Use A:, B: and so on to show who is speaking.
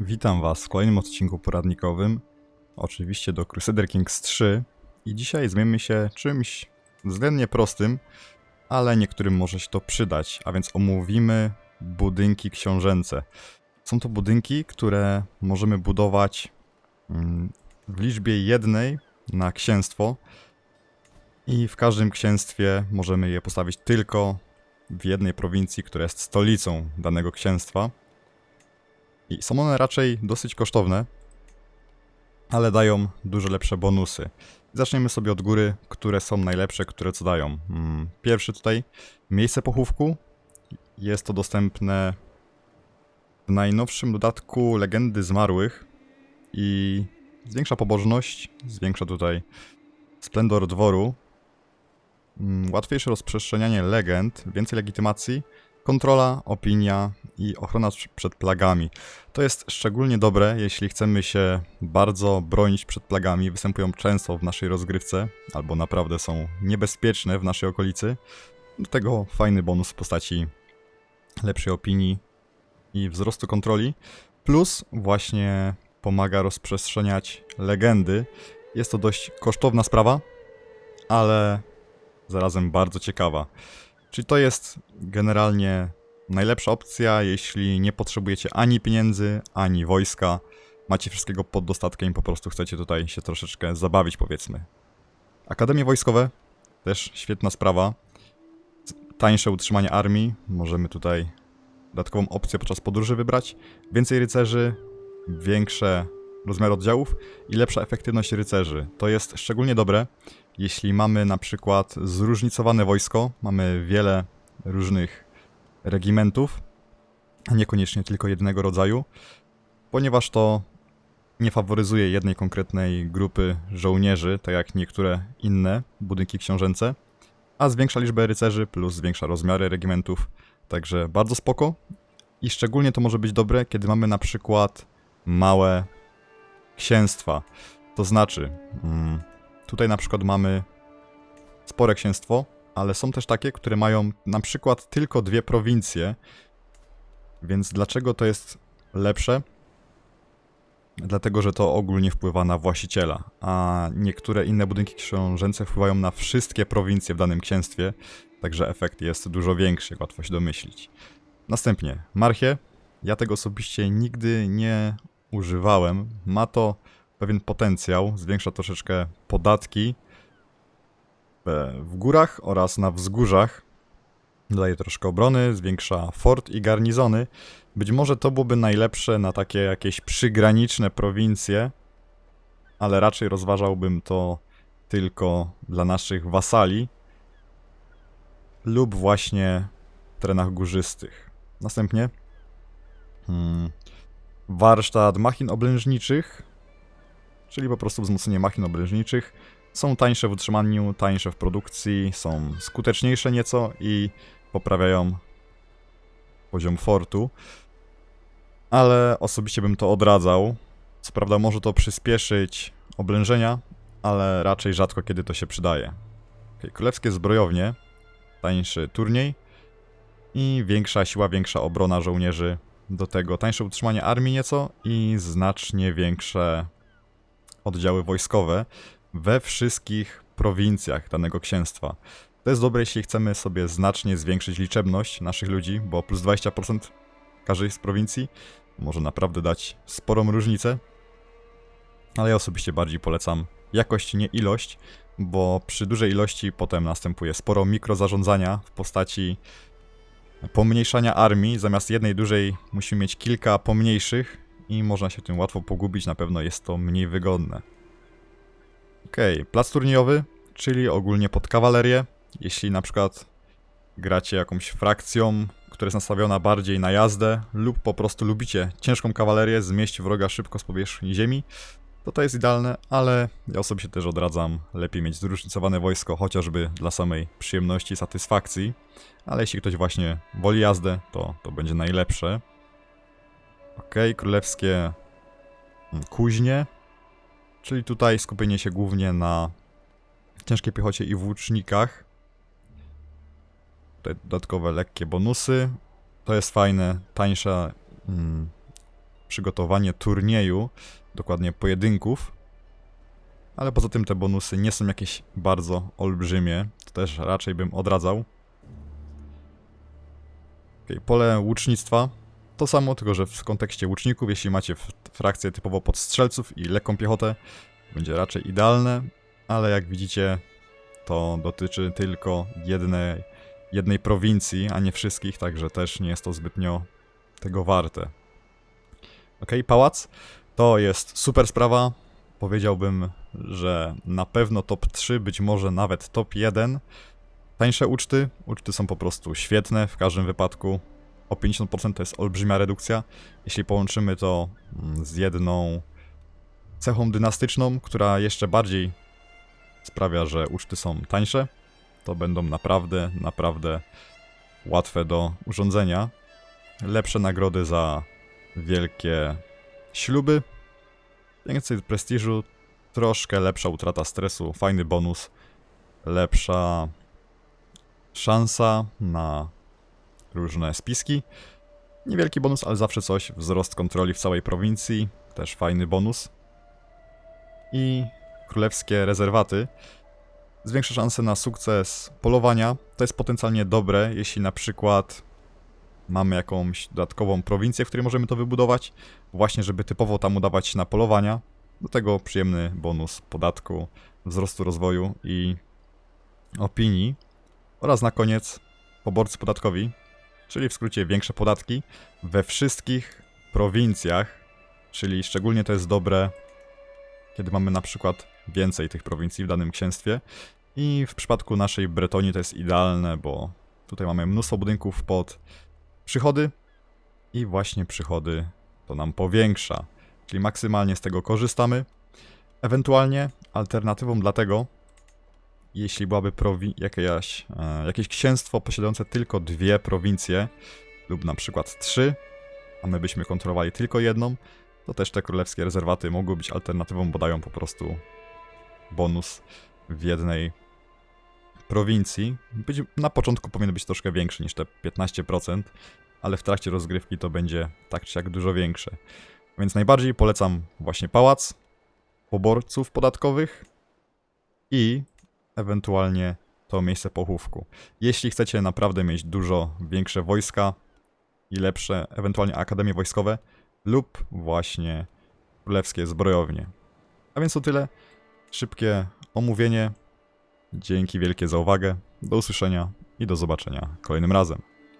A: Witam Was w kolejnym odcinku poradnikowym, oczywiście do Crusader Kings 3 i dzisiaj zajmiemy się czymś względnie prostym, ale niektórym może się to przydać, a więc omówimy budynki książęce. Są to budynki, które możemy budować mm, w liczbie jednej na księstwo i w każdym księstwie możemy je postawić tylko w jednej prowincji, która jest stolicą danego księstwa. I są one raczej dosyć kosztowne, ale dają dużo lepsze bonusy. Zaczniemy sobie od góry, które są najlepsze, które co dają. Mm, Pierwszy tutaj, miejsce pochówku. Jest to dostępne w najnowszym dodatku Legendy Zmarłych i zwiększa pobożność, zwiększa tutaj splendor dworu, mm, łatwiejsze rozprzestrzenianie legend, więcej legitymacji, kontrola, opinia i ochrona przed plagami. To jest szczególnie dobre, jeśli chcemy się bardzo bronić przed plagami. Występują często w naszej rozgrywce, albo naprawdę są niebezpieczne w naszej okolicy. Do tego fajny bonus w postaci lepszej opinii i wzrostu kontroli. Plus właśnie pomaga rozprzestrzeniać legendy. Jest to dość kosztowna sprawa, ale zarazem bardzo ciekawa. Czyli to jest generalnie najlepsza opcja, jeśli nie potrzebujecie ani pieniędzy, ani wojska. Macie wszystkiego pod dostatkiem i po prostu chcecie tutaj się troszeczkę zabawić, powiedzmy. Akademie wojskowe też świetna sprawa. Tańsze utrzymanie armii. Możemy tutaj dodatkową opcję podczas podróży wybrać. Więcej rycerzy, większe rozmiar oddziałów i lepsza efektywność rycerzy. To jest szczególnie dobre, jeśli mamy na przykład zróżnicowane wojsko, mamy wiele różnych regimentów, niekoniecznie tylko jednego rodzaju, ponieważ to nie faworyzuje jednej konkretnej grupy żołnierzy, tak jak niektóre inne budynki książęce, a zwiększa liczbę rycerzy plus zwiększa rozmiary regimentów, także bardzo spoko. I szczególnie to może być dobre, kiedy mamy na przykład małe księstwa. To znaczy, mm, tutaj na przykład mamy spore księstwo, ale są też takie, które mają na przykład tylko dwie prowincje. Więc dlaczego to jest lepsze? Dlatego, że to ogólnie wpływa na właściciela, a niektóre inne budynki książęce wpływają na wszystkie prowincje w danym księstwie, także efekt jest dużo większy, jak łatwo się domyślić. Następnie, Marchie. Ja tego osobiście nigdy nie używałem. Ma to pewien potencjał, zwiększa troszeczkę podatki e, w górach oraz na wzgórzach. Dodaje troszkę obrony, zwiększa fort i garnizony. Być może to byłoby najlepsze na takie jakieś przygraniczne prowincje, ale raczej rozważałbym to tylko dla naszych wasali lub właśnie w terenach górzystych. Następnie hmm, warsztat machin oblężniczych, czyli po prostu wzmocnienie machin oblężniczych. Są tańsze w utrzymaniu, tańsze w produkcji, są skuteczniejsze nieco i poprawiają poziom fortu. Ale osobiście bym to odradzał. Co prawda może to przyspieszyć oblężenia, ale raczej rzadko kiedy to się przydaje. Okay, królewskie zbrojownie, tańszy turniej i większa siła, większa obrona żołnierzy. Do tego tańsze utrzymanie armii nieco i znacznie większe oddziały wojskowe we wszystkich prowincjach danego księstwa. To jest dobre, jeśli chcemy sobie znacznie zwiększyć liczebność naszych ludzi, bo plus 20% każdej z prowincji może naprawdę dać sporą różnicę. Ale ja osobiście bardziej polecam jakość, nie ilość, bo przy dużej ilości potem następuje sporo mikrozarządzania w postaci pomniejszania armii. Zamiast jednej dużej musimy mieć kilka pomniejszych i można się tym łatwo pogubić, na pewno jest to mniej wygodne. Okej, plac turniejowy, czyli ogólnie pod kawalerię. Jeśli na przykład gracie jakąś frakcją, która jest nastawiona bardziej na jazdę, lub po prostu lubicie ciężką kawalerię, zmieść wroga szybko z powierzchni ziemi, to to jest idealne, ale ja osobiście też odradzam lepiej mieć zróżnicowane wojsko, chociażby dla samej przyjemności, satysfakcji. Ale jeśli ktoś właśnie woli jazdę, to to będzie najlepsze. Ok, królewskie mm, kuźnie, czyli tutaj skupienie się głównie na ciężkiej piechocie i włócznikach. Tutaj dodatkowe lekkie bonusy. To jest fajne, tańsza mm, przygotowanie turnieju, dokładnie pojedynków. Ale poza tym te bonusy nie są jakieś bardzo olbrzymie, to też raczej bym odradzał. Okay, pole łucznictwa to samo, tylko że w kontekście łuczników, jeśli macie frakcję typowo pod strzelców i lekką piechotę, będzie raczej idealne, ale jak widzicie, to dotyczy tylko jednej, jednej prowincji, a nie wszystkich, także też nie jest to zbytnio tego warte. Ok, pałac to jest super sprawa. Powiedziałbym, że na pewno top 3, być może nawet top 1. Tańsze uczty. Uczty są po prostu świetne w każdym wypadku. O 50% to jest olbrzymia redukcja. Jeśli połączymy to mm, z jedną cechą dynastyczną, która jeszcze bardziej sprawia, że uczty są tańsze, to będą naprawdę, naprawdę łatwe do urządzenia. Lepsze nagrody za wielkie śluby, więcej prestiżu, troszkę lepsza utrata stresu, fajny bonus, lepsza szansa na różne spiski. Niewielki bonus, ale zawsze coś. Wzrost kontroli w całej prowincji, też fajny bonus. I królewskie rezerwaty. Zwiększa szanse na sukces polowania. To jest potencjalnie dobre, jeśli na przykład mamy jakąś dodatkową prowincję, w której możemy to wybudować, właśnie żeby typowo tam udawać się na polowania. Do tego przyjemny bonus podatku, wzrostu rozwoju i opinii. Oraz na koniec poborcy podatkowi, czyli w skrócie większe podatki we wszystkich prowincjach, czyli szczególnie to jest dobre, kiedy mamy na przykład więcej tych prowincji w danym księstwie. I w przypadku naszej Bretonii to jest idealne, bo tutaj mamy mnóstwo budynków pod przychody i właśnie przychody to nam powiększa, czyli maksymalnie z tego korzystamy. Ewentualnie alternatywą dla tego, jeśli byłaby prowi- jakieś, e, jakieś księstwo posiadające tylko dwie prowincje lub na przykład trzy, a my byśmy kontrolowali tylko jedną, to też te królewskie rezerwaty mogły być alternatywą, bo dają po prostu bonus w jednej prowincji. Być, na początku powinien być troszkę większy niż te 15%, ale w trakcie rozgrywki to będzie tak czy jak dużo większe. Więc najbardziej polecam właśnie pałac, poborców podatkowych i ewentualnie to miejsce pochówku. Jeśli chcecie naprawdę mieć dużo większe wojska i lepsze, ewentualnie akademie wojskowe lub właśnie królewskie zbrojownie. A więc to tyle. Szybkie omówienie. Dzięki wielkie za uwagę. Do usłyszenia i do zobaczenia kolejnym razem.